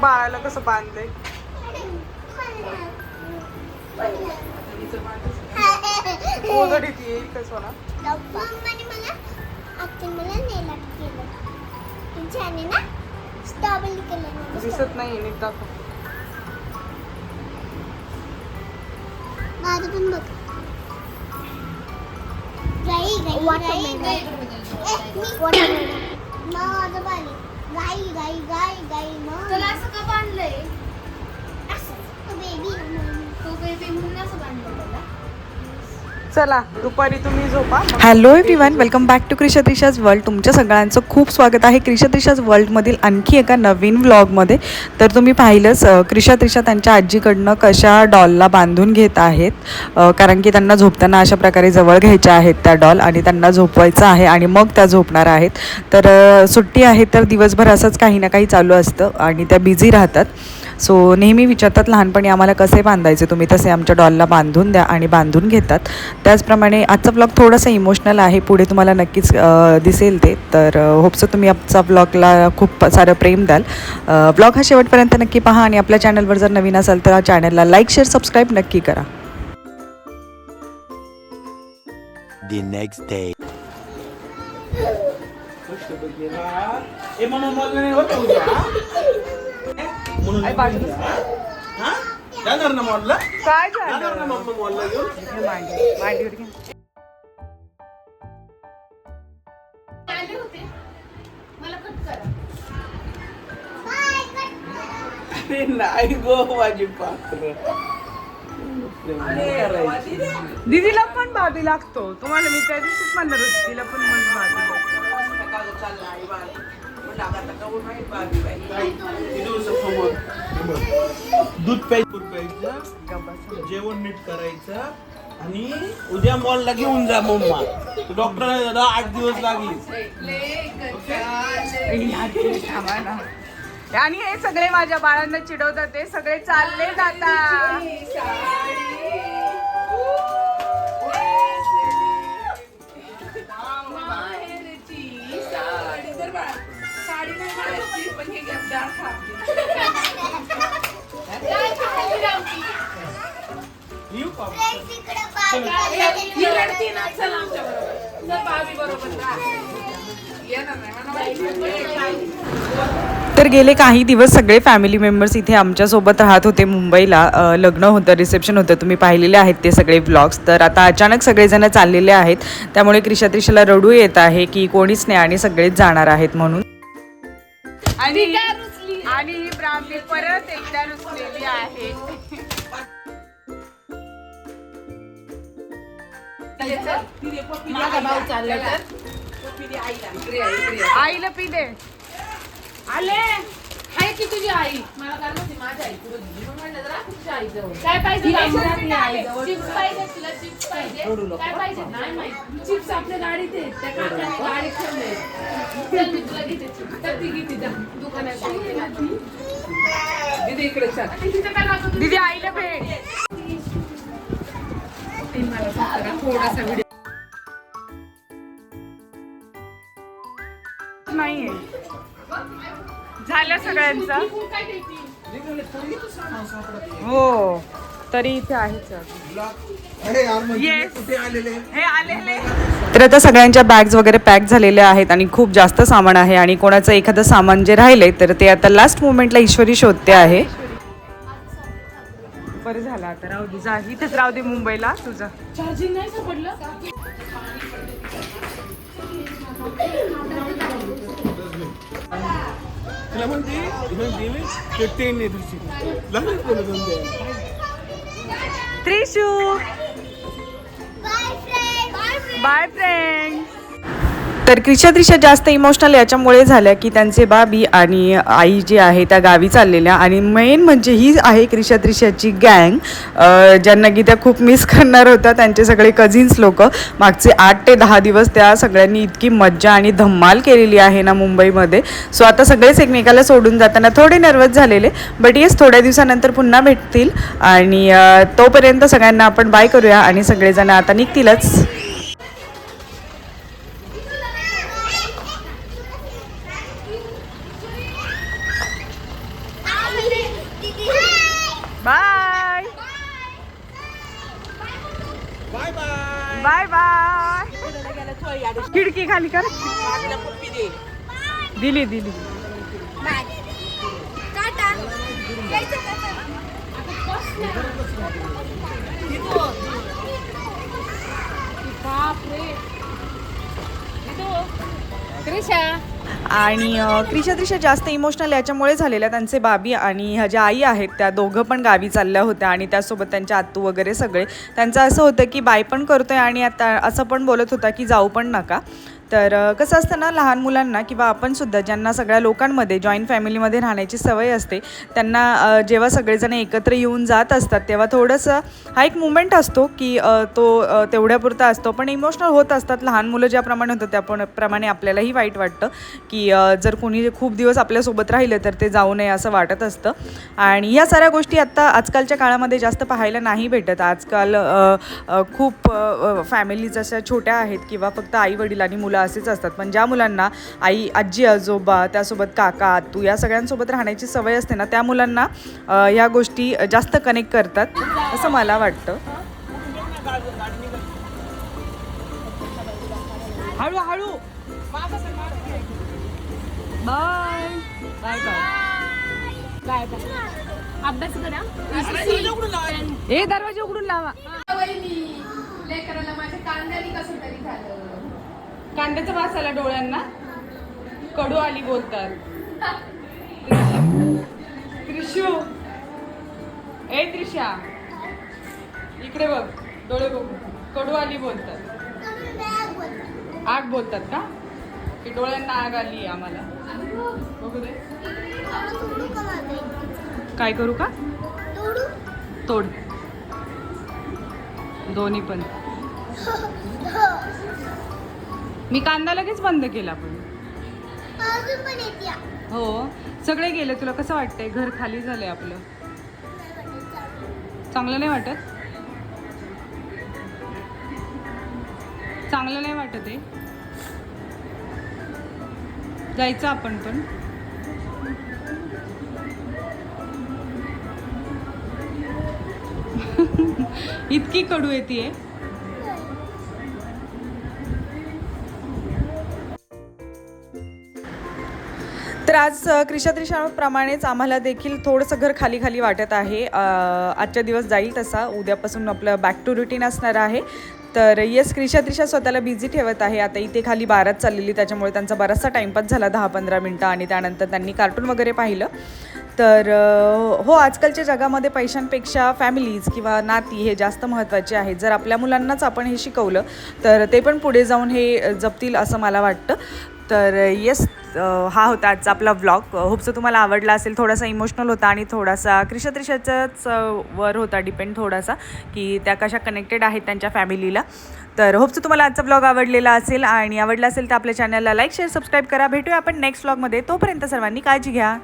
बाळाला कसं बांधलंय? येईल का सोना? मम्माने मला आत्याने मला नेल आर्ट केलं तुमची आणि ना स्ट्रॉबेरी केलं दिसत नाही नीट दाखव. माझं पण बघ. गाई गाई गाई गाई माझं बाली. गाई गाई गाई गाई त्याला असं का बांधलंय? बेबी तो बेबी म्हणून असं बांधलं त्याला? चला दुपारी तुम्ही झोपा. Hello everyone welcome back to Krisha Disha's world तुमच्या सगळ्यांचं खूप स्वागत आहे क्रिशा वर्ल्डमधील आणखी एका नवीन व्लॉगमध्ये तर तुम्ही पाहिलंच अ, क्रिशा त्रिशा त्यांच्या आजीकडनं कशा डॉलला बांधून घेत आहेत. कारण की त्यांना झोपताना अशा प्रकारे जवळ घ्यायच्या आहेत त्या डॉल आणि त्यांना झोपवायचं आहे आणि मग त्या झोपणार आहेत. तर सुट्टी आहे तर दिवसभर असंच काही ना काही चालू असतं आणि त्या बिझी राहतात. सो नेहमी विचारतात लहानपणी आम्हाला कसे बांधायचे? तुम्ही तसे आमच्या डॉलला बांधून द्या आणि बांधून घेतात. त्याचप्रमाणे आजचा ब्लॉग थोडासा इमोशनल आहे. पुढे तुम्हाला नक्कीच दिसेल ते. तर होपसो तुम्ही आजचा ब्लॉगला खूप सारं प्रेम द्याल. ब्लॉग हा शेवटपर्यंत नक्की पहा आणि आपल्या चॅनलवर जर नवीन असाल तर चॅनलला लाईक शेअर सबस्क्राईब नक्की करा. The next day. म्हणून आई बाजूला. हा? जाणार ना मॉलला? काय जाणार ना झालं मम्मा मॉलला घेऊन? हे मांडी मांडीवर घे आले होते. मला कट करा. अरे नाही गो माझी पात्र. दीदीला पण बाबी लागतो. तुम्हाला मी त्या दिवशीच म्हणणार होते तिला पण मग बाबी लागतो. दूध प्यायचं जेवण नीट करायचं आणि उद्या मॉलला घेऊन जा मम्मा डॉक्टर दादा आठ दिवस लागले. ह्या थांबा ना. आणि हे सगळे माझ्या बाळांना चिडवतात ते सगळे चालले जातात. तर गेले काही दिवस सगळे फॅमिली मेंबर्स इथे आमच्यासोबत राहत होते मुंबईला. लग्न होतं रिसेप्शन होतं. तुम्ही पाहिलेले आहेत ते सगळे ब्लॉग्स तर आता अचानक सगळेजण चाललेले आहेत. त्यामुळे क्रिशा त्रिशाला रडू येत आहे की कोणीच नाही आणि सगळेच जाणार आहेत म्हणून. आणि आणि ही ब्राह्मी परत एकदा रुसलेली आहे. माझा भाऊ चालला तर. आईला पी दे आले. हाय की तुझी आई? मला काय माहिती माझी आई. पुढे दिली मग म्हणलं जरा तुझ्या आई जवळ काय पाहिजे चिप्स पाहिजे तुला चिप्स पाहिजे? काय पाहिजे? नाही माहिती. चिप्स आपल्या गाडीत आहेत. त्या काकाने गाडीत ठेवले चल मी तुला घेते चिप्स. तर ती घेते जा. दुकानात दीदी इकडे चल. तिथे काय लागत दीदी आईला भेट. थोडासा व्हिडिओ नाहीये झालं सगळ्यांचं. काय देते हो तरी इथे आहेच येस कुठे आलेले? हे आलेले. तर आता सगळ्यांच्या बॅग्स वगैरे पॅक झालेल्या आहेत आणि खूप जास्त सामान आहे आणि कोणाचं एखादं सामान जे राहिले तर ते आता लास्ट मोमेंटला ईश्वरी शोधते आहे. बरं झालं आता राहू दे. जा इथेच राहू दे मुंबईला तुझं. चार्जिंग नाही सापडलं? तुला म्हणते इथून गेली ते ट्रेन नाही तुझी लागली तुला तर क्रिशा त्रिशा जास्त इमोशनल याच्यामुळे झाल्या की त्यांचे बाबी आणि आई जी आहे त्या गावी चाललेल्या. आणि मेन म्हणजे ही आहे क्रिशा त्रिशाची गँग ज्यांना की त्या खूप मिस करणार होत्या. त्यांचे सगळे कझिन्स लोक. मागचे आठ ते दहा दिवस त्या सगळ्यांनी इतकी मज्जा आणि धम्माल केलेली आहे ना मुंबईमध्ये. सो आता सगळेच एकमेकाला सोडून जाताना थोडे नर्वस झालेले. बट येस थोड्या दिवसानंतर पुन्हा भेटतील. आणि तोपर्यंत सगळ्यांना आपण बाय करूया आणि सगळेजण आता निघतीलच. बाय बाय बाय बाय खिडकी खाली कर. दिली दिली. बापरे. क्रिशा आणि क्रिशा त्रिशा जास्त इमोशनल याच्यामुळे झालेल्या त्यांचे बाबी आणि ह्या ज्या आई आहेत त्या दोघं पण गावी चालल्या होत्या आणि त्यासोबत त्यांच्या आत्तू वगैरे सगळे. त्यांचं असं होतं की बाय पण करतोय आणि आता असं पण बोलत होता की जाऊ पण नका. तर कसं असतं ना लहान मुलांना किंवा आपणसुद्धा ज्यांना सगळ्या लोकांमध्ये जॉईंट फॅमिलीमध्ये राहण्याची सवय असते त्यांना जेव्हा सगळेजण एकत्र येऊन जात असतात तेव्हा थोडंसं हा एक मुमेंट असतो की तो तेवढ्यापुरता असतो. पण इमोशनल होत असतात. लहान मुलं ज्याप्रमाणे होतं त्याप्रमाणे आपल्यालाही वाईट वाटतं की जर कोणी खूप दिवस आपल्यासोबत राहिलं तर ते जाऊ नये असं वाटत असतं. आणि ह्या साऱ्या गोष्टी आत्ता आजकालच्या काळामध्ये जास्त पाहायला नाही भेटत. आजकाल खूप फॅमिलीज अशा छोट्या आहेत किंवा फक्त आई वडील आणि मुलं असेच असतात. पण ज्या मुलांना आई आजी आजोबा त्यासोबत काका आतू या सगळ्यांसोबत राहण्याची सवय असते ना त्या मुलांना ह्या गोष्टी जास्त कनेक्ट करतात असं मला वाटतं. हळू हळू बाय बाय. बाय अभ्यास करा. ए दरवाजा उघडून लावा. लेकराला माझ्या कांद्याने कसं तरी झालं कांद्याचा वास आला डोळ्यांना कडू आली बोलतात. त्रिशू. ए त्रिशा. इकडे बघ डोळे बघ. कडू आली बोलतात. आग बोलतात का? की डोळ्यांना आग आली आम्हाला. बघू दे. काय करू का? तोड. दोन्ही पण. हो. मी कांदा लगेच बंद केला पण. हो सगळे गेले. तुला कसं वाटतंय? घर खाली झालंय आपलं. चांगलं नाही वाटत? चांगलं नाही वाटत आहे. जायचं आपण पण. इतकी कडू येते तर आज अ, आम्हाला देखील थोडंसं घर खाली खाली वाटत आहे. आजच्या दिवस जाईल तसा. उद्यापासून आपलं बॅक टू रुटीन असणार आहे. तर येस क्रिशा त्रिशा स्वतःला बिझी ठेवत आहे. आता इथे खाली बारात चाललेली त्याच्यामुळे त्यांचा बराचसा टाईमपास झाला दहा पंधरा मिनटं. आणि त्यानंतर त्यांनी कार्टून वगैरे पाहिलं. तर हो आजकालच्या जगामध्ये पैशांपेक्षा फॅमिलीज किंवा नाती हे जास्त महत्त्वाचे आहेत. जर आपल्या मुलांनाच आपण हे शिकवलं तर ते पण पुढे जाऊन हे जपतील असं मला वाटतं. तर येस हा होता आजचा आपला व्लॉग होपचं तुम्हाला आवडला असेल. थोडासा इमोशनल होता आणि थोडासा क्रिशा वर होता डिपेंड थोडासा की त्या कशा कनेक्टेड आहेत त्यांच्या फॅमिलीला तर होपचं तुम्हाला आजचा ब्लॉग आवडलेला असेल आणि आवडला असेल तर आपल्या चॅनलला लाईक शेअर सबस्क्राईब करा. भेटूया आपण नेक्स्ट व्लॉगमध्ये तोपर्यंत सर्वांनी काळजी घ्या.